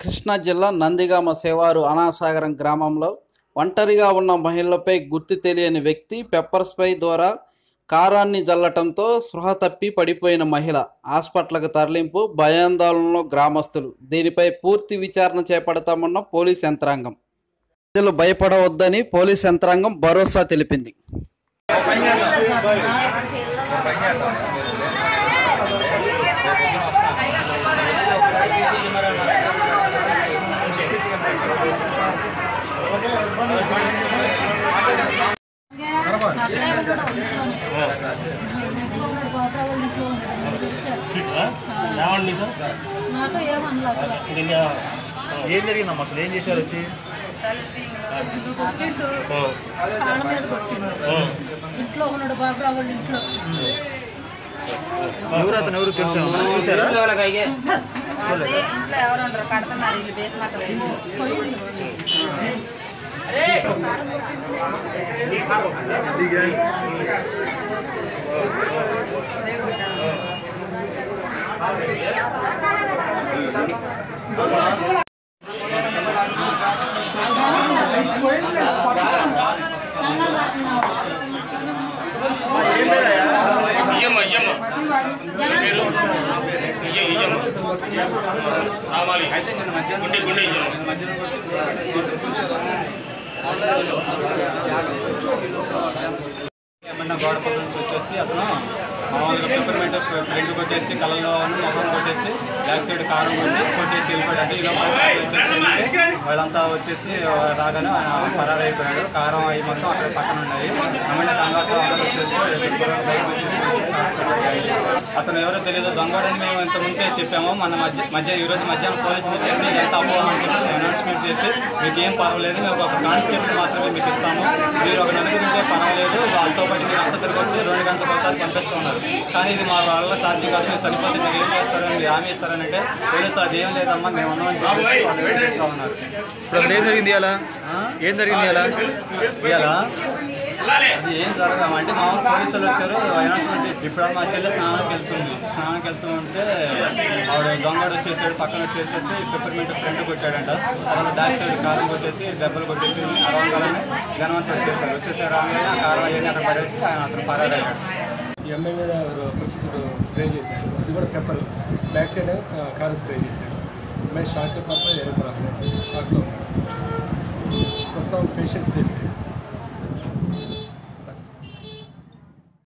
కృష్ణా జిల్లా నందిగామ శివారు అనాసాగరం గ్రామంలో ఒంటరిగా ఉన్న మహిళపై గుర్తు తెలియని వ్యక్తి పెప్పర్ స్ప్రే ద్వారా కారాన్ని జల్లటంతో స్పృహ తప్పి పడిపోయిన మహిళ. హాస్పిటల్కు తరలింపు భయాందోళనలో గ్రామస్తులు. దీనిపై పూర్తి విచారణ చేపడతామన్న పోలీస్ యంత్రాంగం. ప్రజలు భయపడవద్దని పోలీస్ యంత్రాంగం భరోసా తెలిపింది. నాతో ఏమన్నా ఏం జరిగిందమ్మా అసలు? ఏం చేశారు వచ్చి? ఇంట్లో ఉన్నాడు బాబురావు వాళ్ళ ఇంట్లో. ఎవరు అతను ఎవరు తెలుసా? చూసారా? ఇంట్లో ఎవరు ఉండరు కడుతున్నారు ఇల్లు బేస్ ठीक है यम यम ये यम रामाली गुंडे गुंडे यम ఏమన్నా గోడ పక్క నుంచి వచ్చేసి అతను మామూలుగా పెప్పర్మెంట్ ప్రింట్ కొట్టేసి కళ్ళలో మొహం కొట్టేసి బ్యాక్ సైడ్ కారం కొట్టి కొట్టేసి వెళ్ళిపోయాడు. వాళ్ళంతా వచ్చేసి రాగానే ఆయన పరారైపోయాడు. కారం అవి మొత్తం అక్కడ పక్కన ఉన్నాయి. వెంటనే కంగారులో వచ్చేసి బయటకు తీసుకొచ్చేసి హాస్పిటల్కి జాయిన్ చేశారు. అతను ఎవరో తెలియదు. దొంగడని మేము ఇంత ముంచే చెప్పాము. మన మధ్య మధ్య ఈ రోజు మధ్యాహ్నం పోలీసులు వచ్చేసి ఎంత అపోహ అని చెప్పేసి అనౌన్స్మెంట్ చేసి మీకు ఏం పర్వాలేదు మేము ఒక కానిస్టేబుల్ మాత్రమే మీకు ఇస్తాము. మీరు ఒక నలుగురు ఉంటే పర్వాలేదు వాళ్ళతో పాటు మీరు అంత తిరగచ్చు రెండు గంటలకు ఒకసారి పంపిస్తున్నారు కానీ ఇది మా వల్ల సాధ్యం కాదు. మీరు సరిపోతే మీరు ఏం చేస్తారని మీరు హామీ ఇస్తారని అంటే పోలీసులు అది ఏం లేదమ్మా మేము ఉన్నామని చెప్పేసి వాళ్ళు ఉన్నారు. ఇప్పుడు ఏం జరిగింది ఇలా ఏం జరిగింది ఇలా ఇవాళ అది ఏం జరగదు అంటే మా పోలీసులు వచ్చారు అనౌన్స్మెంట్ చేసి ఇప్పుడు మా చెల్లె స్నానానికి వెళ్తుంది. స్నానానికి వెళ్తూ ఉంటే ఆవిడ దొంగడు వచ్చేసాడు పక్కన వచ్చేసేసి పెప్పర్మెంట్ ఫ్రంట్ కొట్టాడంట. తర్వాత బ్యాక్ సైడ్ కారం కొట్టేసి దెబ్బలు కొట్టేసి అరవై కాలని ఘనవంతం వచ్చేసారు వచ్చేసారు రాగానే ఆ కారం అవన్నీ అక్కడ పడేసి ఆయన అతను పరారయ్యాడు. ఈ అమ్మాయి మీద ఎవరో పరిస్థితులు స్ప్రే చేశాడు అది కూడా pepper back side car spray చేశాడు అమ్మాయి షాక్ తప్ప వేరే ప్రాబ్లం షాక్లో ఉంది. ప్రస్తుతం పేషెంట్ సేఫ్ సైడ్